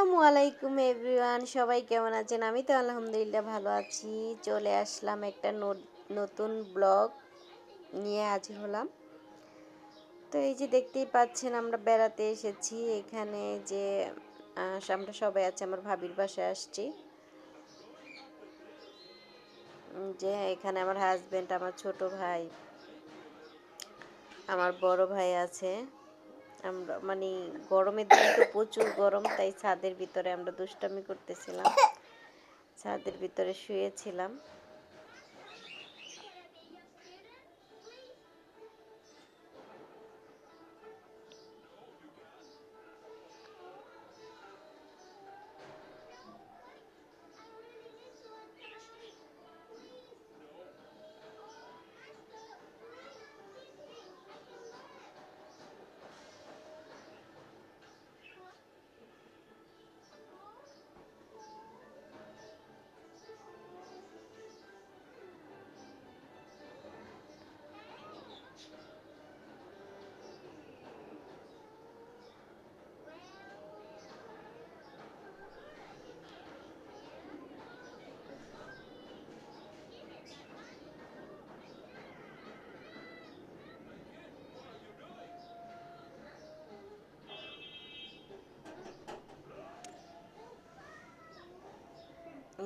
আসসালামু আলাইকুম এভরিওয়ান, সবাই কেমন আছেন? আমি তো আলহামদুলিল্লাহ ভালো আছি। চলে আসলাম একটা নতুন ব্লগ নিয়ে হাজির হলাম। তো এই যে দেখতেই পাচ্ছেন, আমরা বেড়াতে এসেছি। এখানে যে আমরা সবাই আছে, আমার ভাবির বাসায় আসছি। যে এখানে আমার হাজব্যান্ড আমার ছোট ভাই, আমার বড় ভাই আছে। আমরা মানে গরমের দিন তো প্রচুর গরম, তাই ছাদের ভিতরে আমরা দুষ্টামি করতেছিলাম। ছাদের ভিতরে শুয়েছিলাম।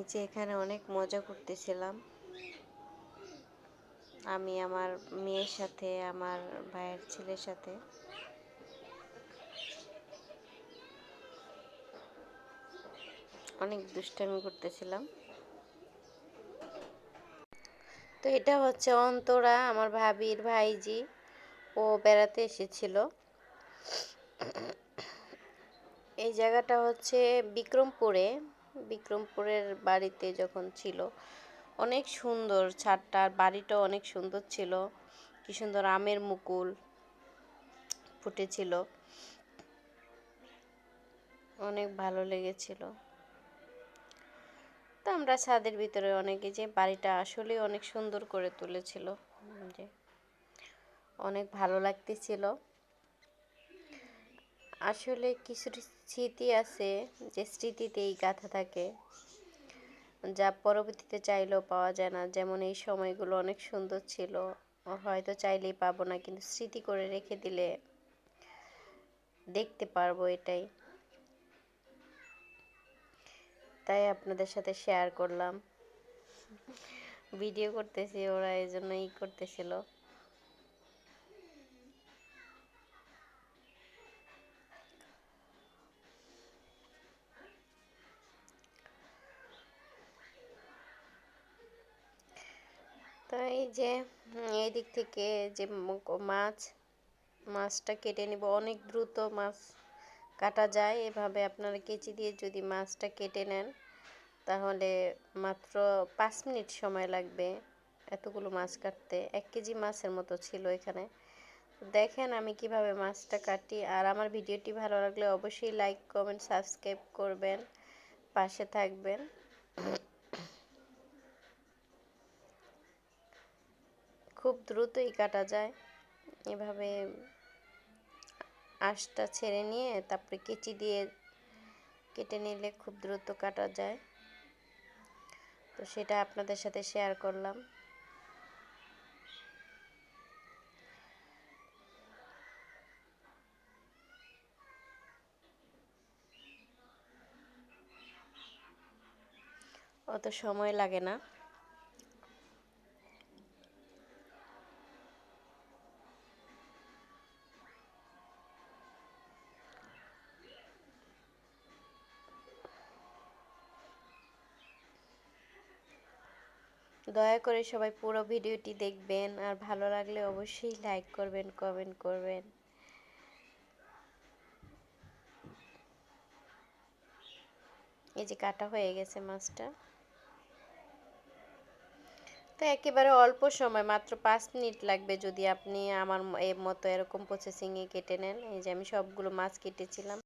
যে এখানে অনেক মজা করতেছিলাম। আমি আমার মেয়ের সাথে, আমার ভাইয়ের ছেলের সাথে। অনেক দুষ্টামি করতেছিলাম। তো এটা হচ্ছে অন্তরা, আমার ভাবির ভাইজি। ও বেড়াতে এসেছিল। এই জায়গাটা হচ্ছে বিক্রমপুরে। বিক্রমপুরের বাড়িতে যখন ছিল, অনেক সুন্দর ছাদটা, আর বাড়িটাও অনেক সুন্দর ছিল। কি সুন্দর আমের মুকুল ফুটেছিল। অনেক ভালো লেগেছিল। তো আমরা ছাদের ভিতরে অনেকে যে বাড়িটা আসলে অনেক সুন্দর করে তুলেছিল। যে অনেক ভালো লাগতেছিল। আসলে কিছু স্মৃতি আছে, যে স্মৃতিতেই গাথা থাকে, যা পরবর্তীতে চাইলেও পাওয়া যায় না। যেমন এই সময়গুলো অনেক সুন্দর ছিল, হয়তো চাইলেই পাবো না, কিন্তু স্মৃতি করে রেখে দিলে দেখতে পারব এটাই। তাই আপনাদের সাথে শেয়ার করলাম। ভিডিও করতেছি ওরা এই জন্য ই করতেছিল। এই যে এই দিক থেকে যে মাছ, মাছটা কেটে নিব। অনেক দ্রুত মাছ কাটা যায়। এভাবে আপনারা কেচি দিয়ে যদি মাছটা কেটে নেন, তাহলে মাত্র পাঁচ মিনিট সময় লাগবে এতগুলো মাছ কাটতে। এক কেজি মাছের মতো ছিল এখানে। দেখেন আমি কীভাবে মাছটা কাটি। আর আমার ভিডিওটি ভালো লাগলে অবশ্যই লাইক, কমেন্ট, সাবস্ক্রাইব করবেন। পাশে থাকবেন। খুব দ্রুতই কাটা যায়। এভাবে আঁশটা ছেড়ে নিয়ে তারপরে কেচি দিয়ে কেটে নিলে খুব দ্রুত কাটা যায়। তো সেটা আপনাদের সাথে শেয়ার করলাম। অত সময় লাগে না। দয়া করে সবাই পুরো ভিডিওটি দেখবেন আর ভালো লাগলে অবশ্যই লাইক করবেন কমেন্ট করবেন। এই যে কাটা হয়ে গেছে মাছটা। তো একেবারে অল্প সময়, মাত্র পাঁচ মিনিট লাগবে যদি আপনি আমার এর মতো এরকম প্রসেসিংয়ে কেটে নেন। এই যে আমি সবগুলো মাছ কেটেছিলাম।